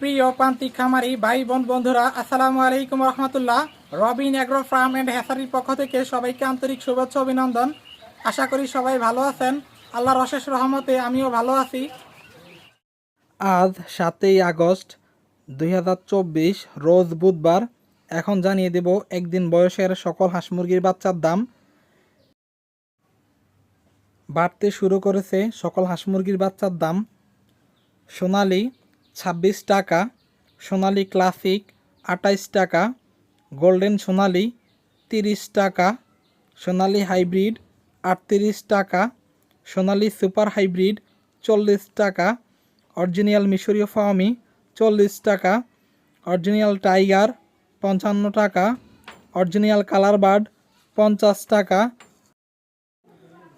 প্রিয় প্রান্তিক খামারি ভাই, বোন, বন্ধুরা, আসসালামু আলাইকুম রহমতুল্লাহ। রবিন অ্যাগ্রো ফার্ম অ্যান্ড হ্যাসারির পক্ষ থেকে সবাইকে আন্তরিক শুভেচ্ছা অভিনন্দন। আশা করি সবাই ভালো আছেন। আল্লাহর অশেষ রহমতে আমিও ভালো আছি। আজ সাতই আগস্ট দুই হাজার চব্বিশ, রোজ বুধবার। এখন জানিয়ে দেব একদিন বয়সের সকল হাঁস মুরগির বাচ্চার দাম। বাড়তে শুরু করেছে সকল হাঁস মুরগির বাচ্চার দাম। সোনালি ছাব্বিশ টাকা, সোনালি ক্লাসিক আটাইশ টাকা, গোল্ডেন সোনালি তিরিশ টাকা, সোনালি হাইব্রিড আটত্রিশ টাকা, সোনালি সুপার হাইব্রিড চল্লিশ টাকা, অরিজিনাল মিশরীয় ফাওমি চল্লিশ টাকা, অরিজিনাল টাইগার পঞ্চান্ন টাকা, অরিজিনাল কালার বার্ড পঞ্চাশ টাকা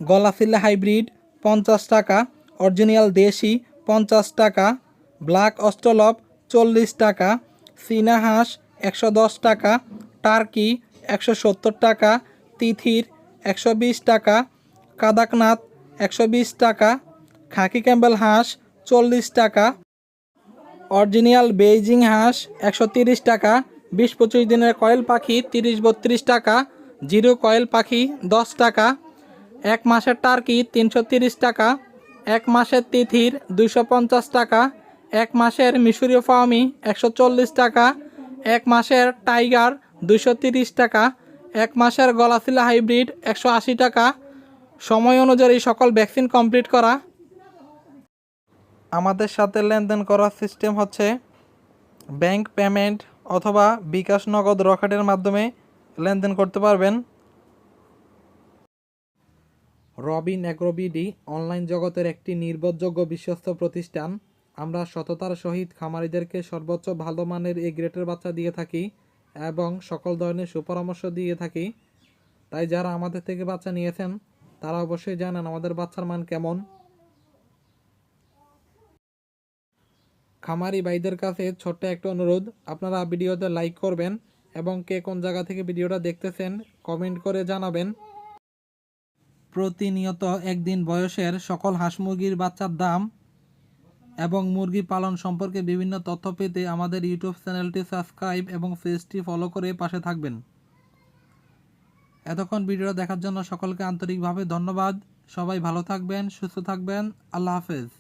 গলাফিল্লা হাইব্রিড পঞ্চাশ টাকা, অরিজিনাল দেশি পঞ্চাশ টাকা ব্ল্যাক অস্টলপ চল্লিশ টাকা, চীনা হাঁস একশো দশ টাকা, টার্কি একশো সত্তর টাকা, তিথির একশো বিশ টাকা, কাদাকনাথ একশো বিশ টাকা, খাকি ক্যাম্বেল হাঁস চল্লিশ টাকা, অরিজিনাল বেইজিং হাঁস একশো তিরিশ টাকা, বিশ পঁচিশ দিনের কয়েল পাখি তিরিশ বত্রিশ টাকা, জিরো কয়েল পাখি দশ টাকা, এক মাসের টার্কি তিনশো তিরিশ টাকা, এক মাসের তিথির দুইশো পঞ্চাশ টাকা এক মাসের মিশরীয় ফাওমি একশো চল্লিশ টাকা, এক মাসের টাইগার তিরিশ টাকা, এক মাসের গলাশিলা হাইব্রিড একশো আশি টাকা। সময় অনুযায়ী সকল ভ্যাকসিন কমপ্লিট করা। আমাদের সাথে লেনদেন করার সিস্টেম হচ্ছে ব্যাংক পেমেন্ট অথবা বিকাশ নগদ রকেটের মাধ্যমে লেনদেন করতে পারবেন। রবিন অ্যাগ্রোবিডি অনলাইন জগতের একটি নির্ভরযোগ্য বিশ্বস্ত প্রতিষ্ঠান। আমরা সততার সহিত খামারিদেরকে সর্বোচ্চ ভালো মানের এ গ্রেটের বাচ্চা দিয়ে থাকি এবং সকল ধরনের সুপরামর্শ দিয়ে থাকি। তাই যারা আমাদের থেকে বাচ্চা নিয়েছেন, তারা অবশ্যই জানেন আমাদের বাচ্চার মান কেমন। খামারি ভাইদের কাছে ছোট্ট একটা অনুরোধ, আপনারা ভিডিওতে লাইক করবেন এবং কে কোন জায়গা থেকে ভিডিওটা দেখতেছেন, কমেন্ট করে জানাবেন। প্রতিনিয়ত একদিন বয়সের সকল হাঁস মুরগির বাচ্চার দাম এবং মুরগি পালন সম্পর্কে বিভিন্ন তথ্য পেতে আমাদের ইউটিউব চ্যানেলটি সাবস্ক্রাইব এবং পেজটি ফলো করে পাশে থাকবেন। এতক্ষণ ভিডিওটা দেখার জন্য সকলকে আন্তরিকভাবে ধন্যবাদ। সবাই ভালো থাকবেন, সুস্থ থাকবেন। আল্লাহ হাফেজ।